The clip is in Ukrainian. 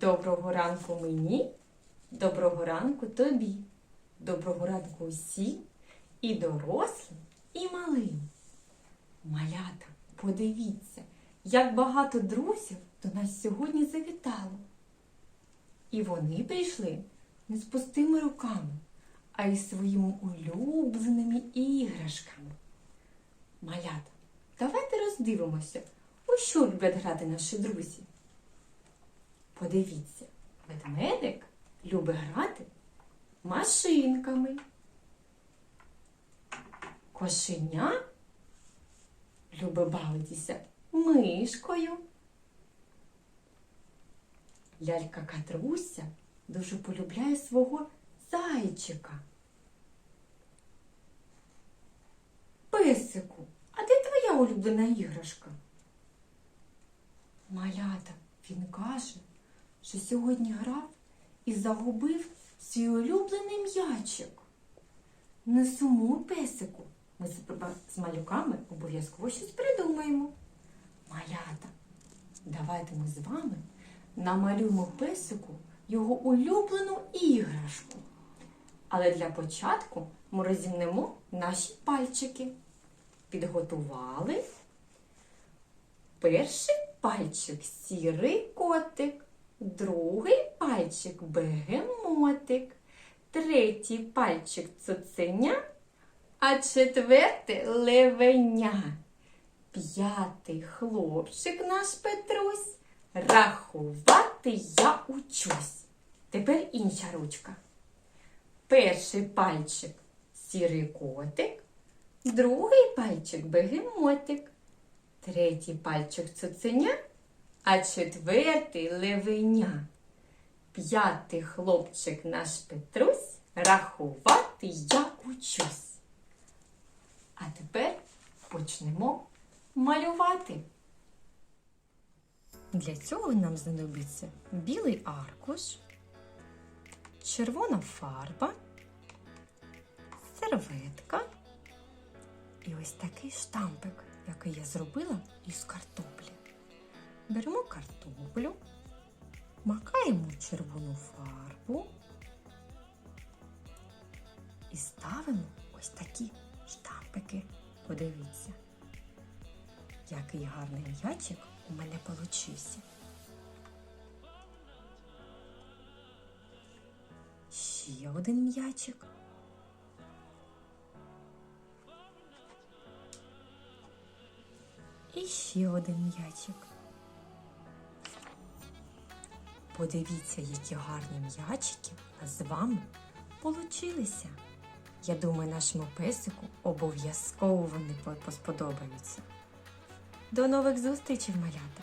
Доброго ранку мені, доброго ранку тобі, доброго ранку усім і дорослим, і малим. Малята, подивіться, як багато друзів до нас сьогодні завітало. І вони прийшли не з пустими руками, а й своїми улюбленими іграшками. Малята, давайте роздивимося, у що люблять грати наші друзі. Подивіться, ведмедик любить грати машинками. Кошеня любить бавитися мишкою. Лялька Катруся дуже полюбляє свого зайчика. Песику, а де твоя улюблена іграшка? Малята, він каже, що сьогодні грав і загубив свій улюблений м'ячик. Не сумуй, песику. Ми з- малюками обов'язково щось придумаємо. Малята, давайте ми з вами намалюємо песику його улюблену іграшку. Але для початку ми розімнемо наші пальчики. Підготували. Перший пальчик сірий котик, другий пальчик бегемотик, третій пальчик цуценя, а четвертий левеня. П'ятий хлопчик наш Петрусь. Рахувати я учусь. Тепер інша ручка. Перший пальчик сірий котик, другий пальчик бегемотик, третій пальчик цуценя, а четвертий левеня. П'ятий хлопчик наш Петрусь. Рахувати я учусь. А тепер почнемо малювати. Для цього нам знадобиться білий аркуш, червона фарба, серветка і ось такий штампик, який я зробила із картоплі. Беремо картоплю, макаємо червону фарбу і ставимо ось такі штампики. Подивіться, який гарний м'ячик у мене получився. Ще один м'ячик. І ще один м'ячик. Подивіться, які гарні м'ячики у нас з вами получилися. Я думаю, нашому песику обов'язково вони по- сподобаються. До нових зустрічей, малята!